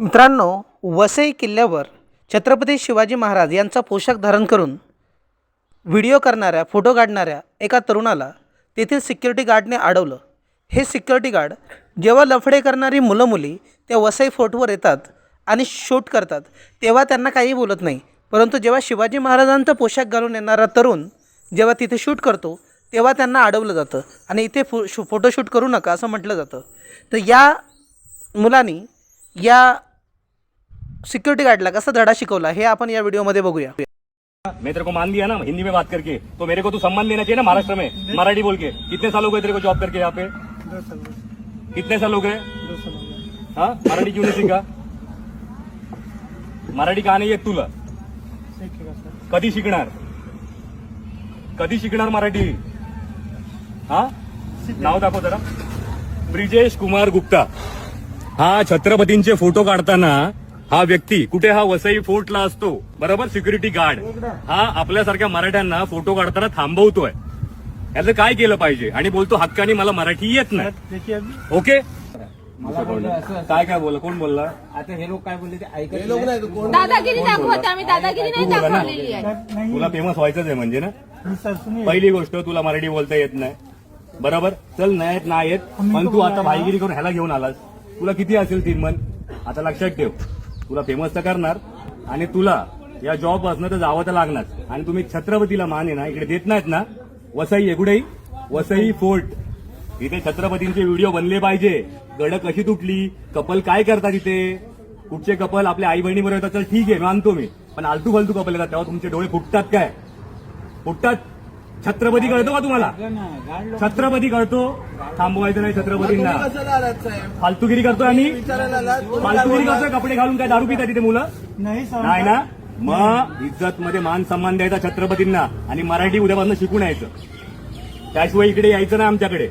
मित्रांनो वसई किल्ल्यावर छत्रपती शिवाजी महाराज यांचा पोशाख धारण करून व्हिडिओ करणाऱ्या फोटो काढणाऱ्या एका तरुणाला तेथील सिक्युरिटी गार्डने अडवलं हे सिक्युरिटी गार्ड जेव्हा लफडे करणारी मुलं मुली त्या वसई फोर्टवर येतात आणि शूट करतात तेव्हा त्यांना काही बोलत नाही. परंतु जेव्हा शिवाजी महाराजांचा पोशाख घालून येणारा तरुण जेव्हा तिथे शूट करतो तेव्हा त्यांना अडवलं जातं आणि इथे फो शू फोटोशूट करू नका असं म्हटलं जातं. तर या मुलांनी या सिक्युरिटी गार्डला कसा धडा शिकवला हे आपण या व्हिडिओमध्ये बघूया. मैं तेरे को मान दिया ना हिंदी में बात करके. तो मेरे को तू सम्मान देना चाहिए ना महाराष्ट्र में. मराठी बोल के. कितने साल हो गए तेरे को जॉब करके यहाँ पे? कितने साल हो गए? हाँ? मराठी क्यों नहीं सीखा? मराठी का नाही येत तुला. कधी शिकणार? कधी शिकणार मराठी? हा? नाव दाखव जरा. ब्रिजेश कुमार गुप्ता. हा छत्रपतींचे फोटो काढताना हा व्यक्ती कुठे हा वसई फोर्टला असतो बरोबर? सिक्युरिटी गार्ड हा आपल्यासारख्या मराठ्यांना फोटो काढताना थांबवतोय. याचं काय केलं पाहिजे? आणि बोलतो हक्काने मला मराठी येत नाही. ओके काय काय बोल कोण बोलला? आता हे लोक काय बोलले ते ऐकत नाही. दादागिरी दाखवत आम्ही दादागिरी नाही बोला ना. दाखवलेली आहे. सर नहीं. तुला फेमस व्हायचंच आहे म्हणजे ना? पहिली गोष्ट तुला मराठी बोलता येत नाही. बरोबर? चल नाही येत नाही येत पण तू आता भाईगिरी करून ह्याला घेऊन आलास. तुला किती असेल तीन मन? आता लक्षात ठेव. तुला फेमस तर करणार आणि तुला या जॉब असणं तर जावं तर लागणार. आणि तुम्ही छत्रपतीला मान आहे ना इकडे देत नाहीत ना वसई एगुडई वसई फोर्ट. इथे छत्रपतींचे व्हिडिओ बनले पाहिजे. गड कशी तुटली कपल काय करतात इथे? कुठचे कपल? आपल्या आई बहिणीबरोबर येतात तर ठीक आहे मानतो मी. पण आलतू फालतू कपल येतात तेव्हा तुमचे डोळे फुटतात काय? फुटतात? छत्रपती कळतो का तुम्हाला? छत्रपती कळतो. थांबवायचं नाही छत्रपतींना. फालतूगिरी करतोय आम्ही. फालतूगिरी करतोय कपडे घालून काय दारू पितात तिथे मुलं? नहीं ना? मग इज्जत मध्ये मान सन्मान द्यायचा छत्रपतींना आणि मराठी उद्यापासून शिकून यायचं. त्याशिवाय इकडे यायचं नाही आमच्याकडे.